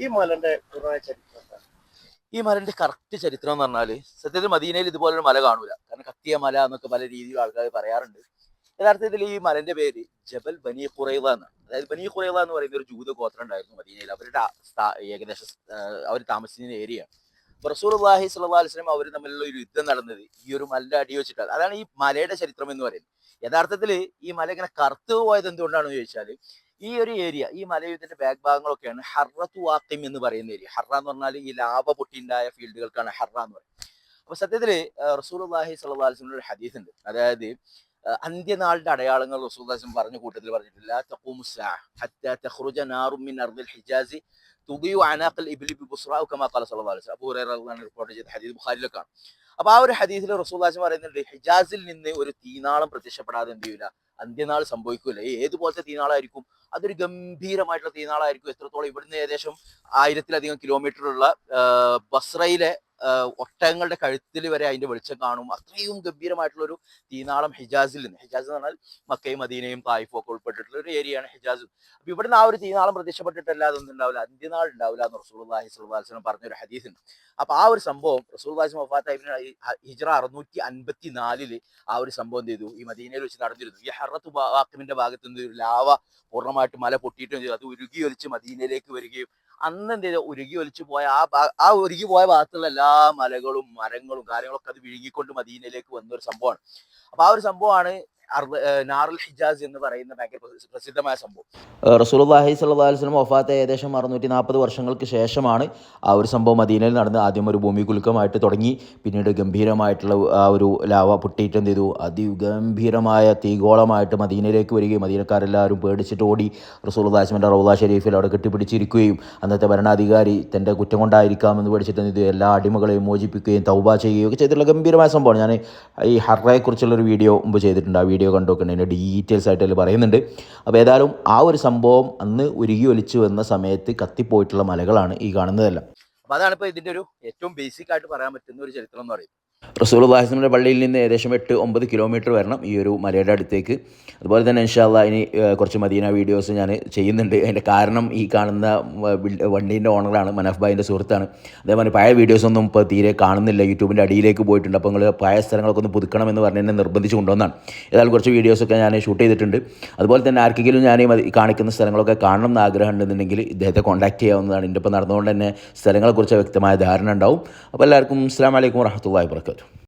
ഈ മലന്റെ ഈ മലന്റെ കറക്റ്റ് ചരിത്രം എന്ന് പറഞ്ഞാൽ സത്യത്തിൽ മദീനയിൽ ഇതുപോലൊരു മല കാണൂല. കാരണം കത്തിയ മല എന്നൊക്കെ പല രീതിയിൽ ആൾക്കാർ പറയാറുണ്ട്. യഥാർത്ഥത്തിൽ ഈ മലന്റെ പേര് ജബൽ ബനി ഖുറൈള എന്നാണ്. അതായത് ബനി ഖുറൈള എന്ന് പറയുന്ന ഒരു ജൂത ഗോത്രം ഉണ്ടായിരുന്നു മദീനയിൽ. അവരുടെ ഏകദേശം അവർ താമസിക്കുന്ന ഏരിയ. റസൂർഹി സ്വല്ലാ അലിസ്ലം അവർ തമ്മിലുള്ള ഒരു യുദ്ധം നടന്നത് ഈ ഒരു മലന്റെ അടി വെച്ചിട്ടാണ്. അതാണ് ഈ മലയുടെ ചരിത്രം എന്ന് പറയുന്നത്. യഥാർത്ഥത്തിൽ ഈ മല ഇങ്ങനെ കറുത്തു പോയത് എന്തുകൊണ്ടാണെന്ന് ചോദിച്ചാൽ ഈ ഒരു ഏരിയ ഈ മലയുദ്ധത്തിന്റെ ബാക്ക് ഭാഗങ്ങളൊക്കെയാണ് ഹർറത്തു വാക്കിം എന്ന് പറയുന്ന ഏരിയ ഹർറ എന്ന് പറഞ്ഞാൽ ഈ ലാഭ പൊട്ടിണ്ടായ ഫീൽഡുകൾക്കാണ് ഹർറ എന്ന് പറയുന്നത്. അപ്പൊ സത്യത്തിൽ റസൂൽ അള്ളാഹി സല്ലാസ്ലിന്റെ ഒരു ഹദീസ് ഉണ്ട് അതായത് അന്ത്യനാളിന്റെ അടയാളങ്ങൾ റസൂൽ റസൂൽദാസും പറഞ്ഞ കൂട്ടത്തിൽ പറഞ്ഞിട്ടില്ല അപ്പൊ ആ ഒരു ഹദീസിൽ റസൂൽദാസ് പറയുന്നുണ്ട് ഹിജാസിൽ നിന്ന് ഒരു തീനാളം പ്രത്യക്ഷപ്പെടാതെ എന്ത് ചെയ്യൂല? അന്ത്യനാൾ സംഭവിക്കൂല. ഏ- ഏതുപോലത്തെ തീനാളായിരിക്കും? അതൊരു ഗംഭീരമായിട്ടുള്ള തീനാളായിരിക്കും. എത്രത്തോളം ഇവിടുന്ന് ഏകദേശം ആയിരത്തിലധികം കിലോമീറ്ററുള്ള ബസ്രയിലെ ഒട്ടകങ്ങളുടെ കഴുത്തിൽ വരെ അതിന്റെ വെളിച്ചം കാണും. അത്രയും ഗംഭീരമായിട്ടുള്ള ഒരു തീനാളം ഹിജാസിൽ നിന്ന്. ഹിജാസ് എന്ന് പറഞ്ഞാൽ മക്കയും മദീനയും തായിഫും ഒക്കെ ഉൾപ്പെട്ടിട്ടുള്ള ഒരു ഏരിയയാണ് ഹിജാസ്. അപ്പൊ ഇവിടുന്ന് ആ ഒരു തീനാളം പ്രത്യക്ഷപ്പെട്ടിട്ടല്ലാതെ ഒന്നും ഉണ്ടാവില്ല. അന്ത്യനാൾ ഉണ്ടാവില്ല എന്ന് റസൂലുള്ളാഹി അള്ളാഹി അലൈഹി വസല്ലം പറഞ്ഞ ഒരു ഹദീസ് ഉണ്ട് അപ്പൊ ആ ഒരു സംഭവം റസൂലുള്ളാഹി വഫാത്ത് ഹിജ്റ അറുന്നൂറ്റി അൻപത്തി നാലിൽ ആ ഒരു സംഭവം ചെയ്തു? ഈ മദീനയിൽ വെച്ച് നടന്നിരുന്നു. ഈ ഹറത്ത് വാക്കിമിന്റെ ഭാഗത്ത് നിന്ന് ഒരു ലാവ പൂർണമായിട്ട് മല പൊട്ടിയിട്ടും ചെയ്തു. അത് ഉരുകി ഒലിച്ച് മദീനയിലേക്ക് വരികയും അന്ന് എന്ത് ചെയ്തു ഉരുകി ഒലിച്ചു പോയ ആ ആ ഉരുകി പോയ ഭാഗത്തുള്ള എല്ലാ മലകളും മരങ്ങളും കാര്യങ്ങളൊക്കെ അത് വിഴുങ്ങിക്കൊണ്ട് മദീനയിലേക്ക് വന്ന ഒരു സംഭവമാണ്. അപ്പൊ ആ ഒരു സംഭവമാണ് നാറുൽ ഹിജാസ് എന്ന് പറയുന്ന പ്രസിദ്ധമായ സംഭവം. അലൈഹി വസല്ലം വഫാത്ത് ഏകദേശം അറുന്നൂറ്റി നാൽപ്പത് വർഷങ്ങൾക്ക് ശേഷമാണ് ആ ഒരു സംഭവം മദീനയിൽ നടന്ന് ആദ്യം ഒരു ഭൂമി കുലുക്കമായിട്ട് തുടങ്ങി. പിന്നീട് ഗംഭീരമായിട്ടുള്ള ആ ഒരു ലാവ പൊട്ടിയിട്ട് എന്ത് ചെയ്തു? അതിഗംഭീരമായ തീഗോളമായിട്ട് മദീനയിലേക്ക് വരികയും മദീനക്കാരെല്ലാവരും പേടിച്ചിട്ട് ഓടി റസൂലുള്ളാഹിസ്മന്റെ റൗദ ഷെരീഫിൽ അവിടെ കെട്ടിപ്പിടിച്ചിരിക്കുകയും അന്നത്തെ ഭരണാധികാരി തന്റെ കുറ്റം കൊണ്ടായിരിക്കാമെന്ന് പേടിച്ചിട്ട് എന്ത് ചെയ്തു? എല്ലാ അടിമകളെയും മോചിപ്പിക്കുകയും തൗബ ചെയ്യുകയും ഒക്കെ ചെയ്തിട്ടുള്ള ഗംഭീരമായ സംഭവമാണ്. ഞാൻ ഈ ഹർറയെക്കുറിച്ചുള്ളൊരു വീഡിയോ മുമ്പ് ചെയ്തിട്ടുണ്ട്. ആ വീഡിയോ കണ്ടു നോക്കണം അതിന്റെ ഡീറ്റെയിൽസ് ആയിട്ട് അതിൽ പറയുന്നുണ്ട്. അപ്പോൾ ഏതായാലും ആ ഒരു സംഭവം അന്ന് ഉരുകി ഒലിച്ചു വന്ന സമയത്ത് കത്തിപ്പോയിട്ടുള്ള മലകളാണ് ഈ കാണുന്നതെല്ലാം. അപ്പോൾ അതാണ് ഇപ്പോൾ ഇതിന്റെ ഒരു ഏറ്റവും ബേസിക് ആയിട്ട് പറയാൻ പറ്റുന്ന ഒരു ചരിത്രം എന്ന് പറയുന്നത്. റസൂൽ അള്ളാഹിസ്ലമിന്റെ പള്ളിയിൽ നിന്ന് ഏകദേശം എട്ട് ഒമ്പത് കിലോമീറ്റർ വരണം ഈ ഒരു മലയുടെ അടുത്തേക്ക്. അതുപോലെ തന്നെ ഇൻഷാല്ല ഇനി കുറച്ച് മദീന വീഡിയോസ് ഞാൻ ചെയ്യുന്നുണ്ട്. അതിന്റെ കാരണം ഈ കാണുന്ന വണ്ടീന്റെ ഓണറാണ് മനഫ് ഭായിന്റെ സുഹൃത്താണ്. അതേപോലെ പഴയ വീഡിയോസൊന്നും ഇപ്പോൾ തീരെ കാണുന്നില്ല. യൂട്യൂബിന്റെ അടിയിലേക്ക് പോയിട്ടുണ്ട്. അപ്പോൾ നിങ്ങൾ പഴയ സ്ഥലങ്ങളൊക്കെ ഒന്ന് പുതുക്കണം എന്ന് പറഞ്ഞ് എന്നെ നിർബന്ധിച്ച് കൊണ്ടുവന്നാണ് ഏതായാലും കുറച്ച് വീഡിയോസൊക്കെ ഞാൻ ഷൂട്ട് ചെയ്തിട്ടുണ്ട്. അതുപോലെ തന്നെ ആർക്കെങ്കിലും ഞാൻ ഈ കാണിക്കുന്ന സ്ഥലങ്ങളൊക്കെ കാണണം എന്ന് ആഗ്രഹം ഉണ്ടെന്നുണ്ടെങ്കിൽ ഇദ്ദേഹത്തെ കോൺടാക്റ്റ് ചെയ്യാവുന്നതാണ്. എന്റെ ഇപ്പോൾ നടന്നുകൊണ്ട് തന്നെ സ്ഥലങ്ങളെക്കുറിച്ച് വ്യക്തമായ ധാരണ ഉണ്ടാവും. അപ്പോൾ എല്ലാവർക്കും അസ്സാം വലൈക്കും വറഹമത്തല്ലാ good.